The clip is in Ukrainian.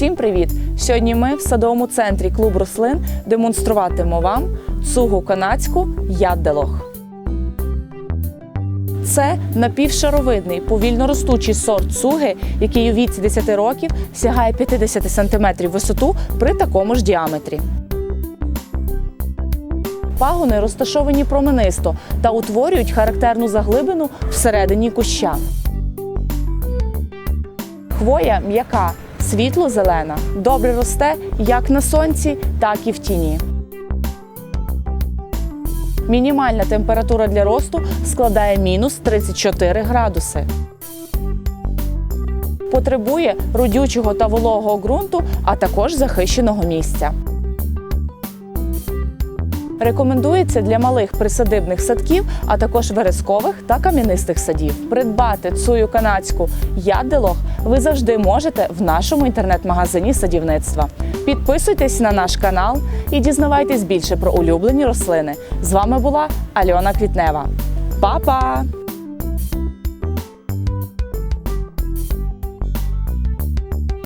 Усім привіт! Сьогодні ми в садовому центрі клуб рослин демонструватимемо вам цугу канадську ядделох. Це напівшаровидний, повільно ростучий сорт цуги, який у віці 10 років сягає 50 см висоту при такому ж діаметрі. Пагони розташовані променисто та утворюють характерну заглибину всередині куща. Хвоя м'яка, світло-зелена, добре росте як на сонці, так і в тіні. Мінімальна температура для росту складає мінус 34 градуси. Потребує родючого та вологого ґрунту, а також захищеного місця. Рекомендується для малих присадибних садків, а також верескових та кам'янистих садів. Придбати цую канадську ядделох ви завжди можете в нашому інтернет-магазині садівництва. Підписуйтесь на наш канал і дізнавайтесь більше про улюблені рослини. З вами була Альона Квітнева. Па-па!